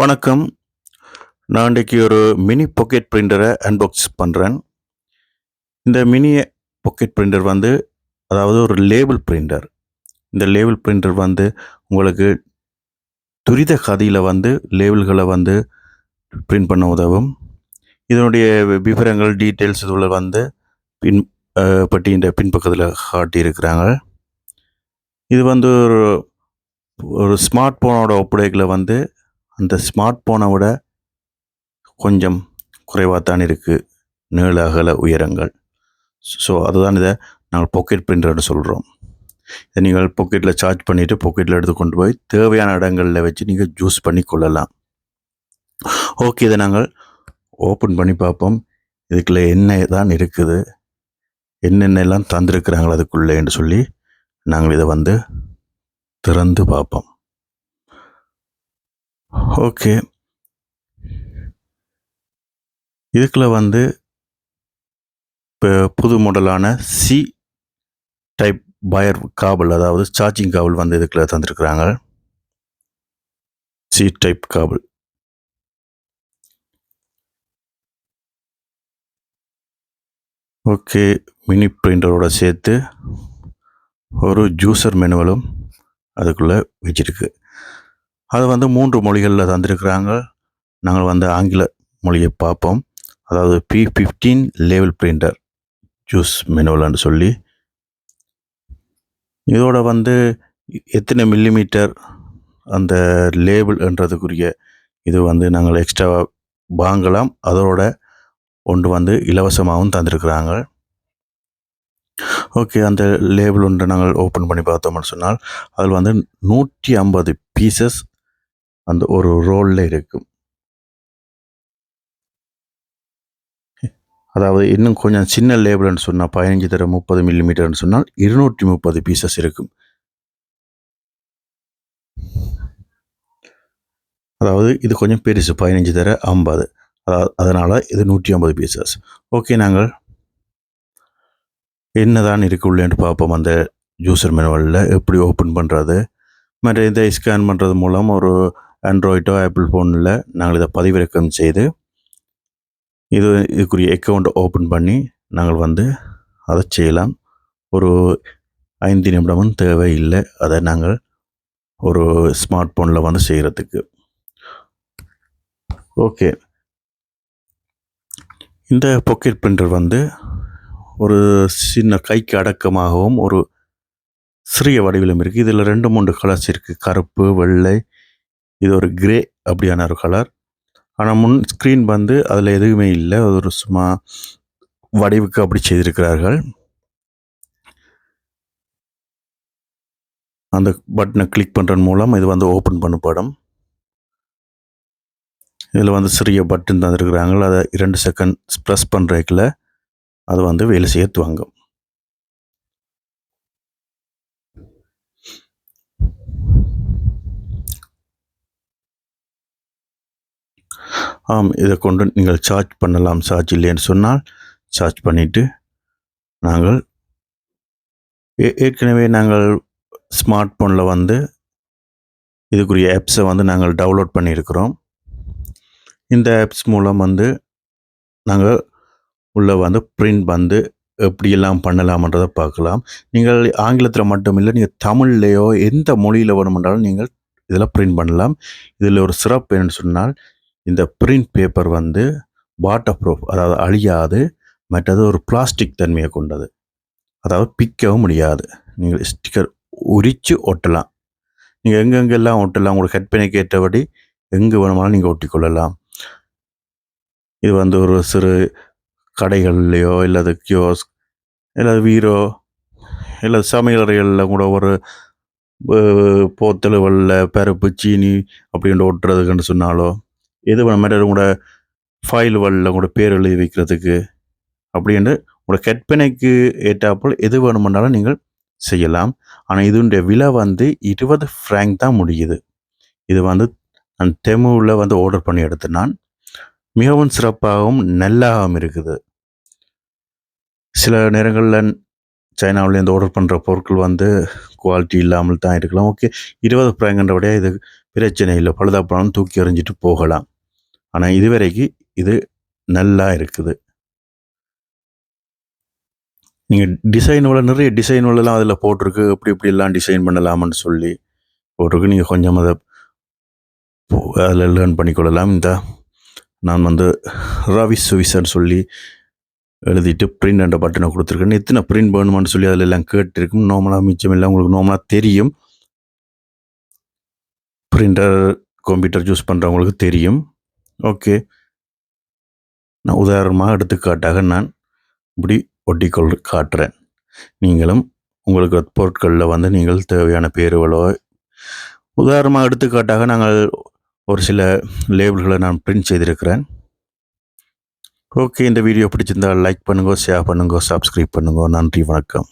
வணக்கம். நான் இன்றைக்கி ஒரு மினி பாக்கெட் பிரிண்டரை அன்பாக்ஸ் பண்ணுறேன் இந்த மினி பாக்கெட் பிரிண்டர் வந்து அதாவது ஒரு லேபிள் பிரிண்டர் இந்த லேபிள் பிரிண்டர் வந்து உங்களுக்கு துரித கதியில் வந்து லேபிள்களை வந்து பிரிண்ட் பண்ண உதவும். இதனுடைய விவரங்கள் டீட்டெயில்ஸ் இதில் வந்து பின் பட்டி இந்த பின்பக்கத்தில் காட்டியிருக்கிறாங்க. இது வந்து ஒரு ஒரு ஸ்மார்ட் ஃபோனோட ஒப்படைகளை வந்து அந்த ஸ்மார்ட் ஃபோனை விட கொஞ்சம் குறைவாக தான் இருக்குது நீள அகல உயரங்கள். ஸோ அதுதான் இதை நாங்கள் பாக்கெட் பிரிண்டர்னு சொல்கிறோம் இதை நீங்கள் பாக்கெட்டில் சார்ஜ் பண்ணிவிட்டு பாக்கெட்டில் எடுத்து கொண்டு போய் தேவையான இடங்களில் வச்சு நீங்கள் ஜூஸ் பண்ணி கொள்ளலாம். ஓகே இதை நாங்கள் ஓப்பன் பண்ணி பார்ப்போம். இதுக்குள்ள என்ன தான் இருக்குது? என்னென்ன எல்லாம் தந்திருக்கிறாங்களோ அதுக்குள்ளேன்னு சொல்லி நாங்கள் இதை வந்து திறந்து பார்ப்போம். ஓகே. இதுக்குள்ள வந்து இப்போ புது மாடலான சி டைப் பயர் காபிள் அதாவது சார்ஜிங் காபிள் வந்து இதுக்குள்ள தந்திருக்கிறாங்க. C type cable okay mini பிரிண்டரோட சேர்த்து ஒரு ஜூஸர் மெனுவலும் அதுக்குள்ளே வச்சிருக்கு. அது வந்து மூன்று மொழிகளில் தந்திருக்கிறாங்க. நாங்கள் வந்து ஆங்கில மொழியை பார்ப்போம். அதாவது பி ஃபிஃப்டீன் லேவல் பிரிண்டர் ஜூஸ் மெனுவல்னு சொல்லி. இதோட வந்து எத்தனை மில்லிமீட்டர் அந்த லேபிள்ன்றதுக்குரிய இது வந்து நாங்கள் எக்ஸ்ட்ரா வாங்கலாம். அதோட ஒன்று வந்து இலவசமாகவும் தந்திருக்கிறாங்க. ஓகே அந்த லேபிள் ஒன்று நாங்கள் ஓப்பன் பண்ணி பார்த்தோம்னு சொன்னால் அதில் வந்து நூற்றி ஐம்பது பீசஸ் அந்த ஒரு ரோலில் இருக்கும். அதாவது இன்னும் கொஞ்சம் சின்ன லேபிள்னு சொன்னால் பதினஞ்சு தர முப்பது மில்லிமீட்டர்னு சொன்னால் இருநூற்றி முப்பது பீசஸ் இருக்கும். அதாவது இது கொஞ்சம் பெருசு பதினஞ்சு தர ஐம்பது. அதாவது அதனால் இது நூற்றி ஐம்பது பீசஸ் ஓகே நாங்கள் என்னதான் இருக்குள்ளேன்னு பார்ப்போம். அந்த ஜூசர் மெனுவலில் எப்படி ஓப்பன் பண்ணுறது மற்ற இதை ஸ்கேன் பண்ணுறது மூலம் ஒரு ஆண்ட்ராய்டோ ஆப்பிள் ஃபோனில் நாங்கள் இதை பதிவிறக்கம் செய்து இது இதுக்குரிய அக்கௌண்ட் ஓப்பன் பண்ணி நாங்கள் வந்து அதை செய்யலாம். ஒரு ஐந்து நிமிடமும் தேவையில்லை. அதை நாங்கள் ஒரு ஸ்மார்ட் ஃபோனில் வந்து செய்கிறதுக்கு ஓகே. இந்த பாக்கெட் பிரிண்டர் வந்து ஒரு சின்ன கைக்கு அடக்கமாகவும் ஒரு சிறிய வடிவிலும் இருக்குது இதில் ரெண்டு மூன்று கலர்ஸ் இருக்குது கருப்பு வெள்ளை இது ஒரு கிரே அப்படியான ஒரு கலர் ஆனால் முன் ஸ்க்ரீன் வந்து அதில் எதுவுமே இல்லை. அது ஒரு சும்மா வடிவுக்கு அப்படி செய்திருக்கிறார்கள். அந்த பட்டனை கிளிக் பண்ணுறது மூலம் இது வந்து ஓப்பன் பண்ணப்படும் இதில் வந்து சிறிய பட்டன் தந்திருக்கிறாங்க அதை இரண்டு செகண்ட் ப்ரெஸ் பண்ணுறதுக்குள்ள அது வந்து வேலை செய்ய துவங்கும். ஆம் இதை கொண்டு நீங்கள் சார்ஜ் பண்ணலாம் சார்ஜ் இல்லைன்னு சொன்னால் சார்ஜ் பண்ணிவிட்டு நாங்கள் ஏ- ஏற்கனவே நாங்கள் ஸ்மார்ட் ஃபோனில் வந்து இதுக்குரிய ஆப்ஸை வந்து நாங்கள் டவுன்லோட் பண்ணியிருக்கிறோம். இந்த ஆப்ஸ் மூலம் வந்து நாங்கள் உள்ள வந்து பிரிண்ட் வந்து எப்படியெல்லாம் பண்ணலாம்ன்றதை பார்க்கலாம். நீங்கள் ஆங்கிலத்தில் மட்டும் இல்லை நீங்கள் தமிழ்லையோ எந்த மொழியில் வேணுமென்றாலும் நீங்கள் இதில் பிரிண்ட் பண்ணலாம். இதில் ஒரு சிறப்பு என்னன்னு சொன்னால் இந்த பிரிண்ட் பேப்பர் வந்து வாட்டர் ப்ரூஃப் அதாவது அழியாது மற்றது ஒரு பிளாஸ்டிக் தன்மையை கொண்டது. அதாவது பிக்கவும் முடியாது. நீங்கள் ஸ்டிக்கர் உரித்து ஒட்டலாம். நீங்கள் எங்கெங்கெல்லாம் ஒட்டலாம் உங்களுக்கு கற்பனைக்கு ஏற்றபடி எங்கே வேணுமானாலும் நீங்கள் ஒட்டிக்கொள்ளலாம். இது வந்து ஒரு சிறு கடைகள்லையோ இல்லாது கியோஸ்க் இல்லது வீரோ இல்லை சமையலறைகளில் கூட ஒரு அஹ், போத்தலுகளில் பருப்பு சீனி அப்படின்ட்டு ஒட்டுறதுக்குன்னு சொன்னாலோ எது வேணும் மாதிரி உங்களோட ஃபைல் வழியில் உங்களோட பேர் எழுதி வைக்கிறதுக்கு அப்படின்ட்டு உங்களோட கற்பனைக்கு ஏற்றாப்புல் எது வேணுமென்றாலும் நீங்கள் செய்யலாம். ஆனால் இதனுடைய விலை வந்து இருபது ஃப்ராங்க் தான் முடியுது. இது வந்து நான் தெமுவில் வந்து ஆர்டர் பண்ணி எடுத்தேன் நான் மிகவும் சிறப்பாகவும் நல்லாகவும் இருக்குது. சில நேரங்களில் சைனாவிலேருந்து ஆர்டர் பண்ணுற பொருட்கள் வந்து குவாலிட்டி இல்லாமல் தான் இருக்கலாம். ஓகே இருபது ஃப்ராங்குன்ற விட இது பிரச்சனை இல்லை. பழுதாப்பணம் தூக்கி எறிஞ்சிட்டு போகலாம். ஆனால் இதுவரைக்கு இது நல்லா இருக்குது. நீங்கள் டிசைனோட நிறைய டிசைனோடலாம் அதில் போட்டிருக்கு. இப்படி இப்படிலாம் டிசைன் பண்ணலாம்னு சொல்லி போட்டிருக்கு. நீங்கள் கொஞ்சம் அதை அதில் லேர்ன் பண்ணிக்கொள்ளலாம். இந்த நான் வந்து ரவி சுவிசன்னு சொல்லி எழுதிட்டு பிரிண்ட் என்ற பட்டனை கொடுத்துருக்கேன். எத்தனை பிரிண்ட் வேணுமான்னு சொல்லி அதில் எல்லாம் கேட்டிருக்கும். நார்மலாக மிச்சம் எல்லாம் உங்களுக்கு நார்மலாக தெரியும். பிரிண்டர் கம்ப்யூட்டர் யூஸ் பண்ணுறவங்களுக்கு தெரியும். ஓகே. நான் உதாரணமாக எடுத்துக்காட்டாக நான் இப்படி ஒட்டிக்கொள் காட்டுறேன். நீங்களும் உங்களுக்கு பொருட்களில் வந்து நீங்கள் தேவையான பேருகளோ உதாரணமாக எடுத்துக்காட்டாக நாங்கள் ஒரு சில லேபிள்களை நான் பிரிண்ட் செய்திருக்கிறேன். ஓகே இந்த வீடியோ பிடிச்சிருந்தால் லைக் பண்ணுங்க ஷேர் பண்ணுங்க சப்ஸ்கிரைப் பண்ணுங்க. நன்றி வணக்கம்.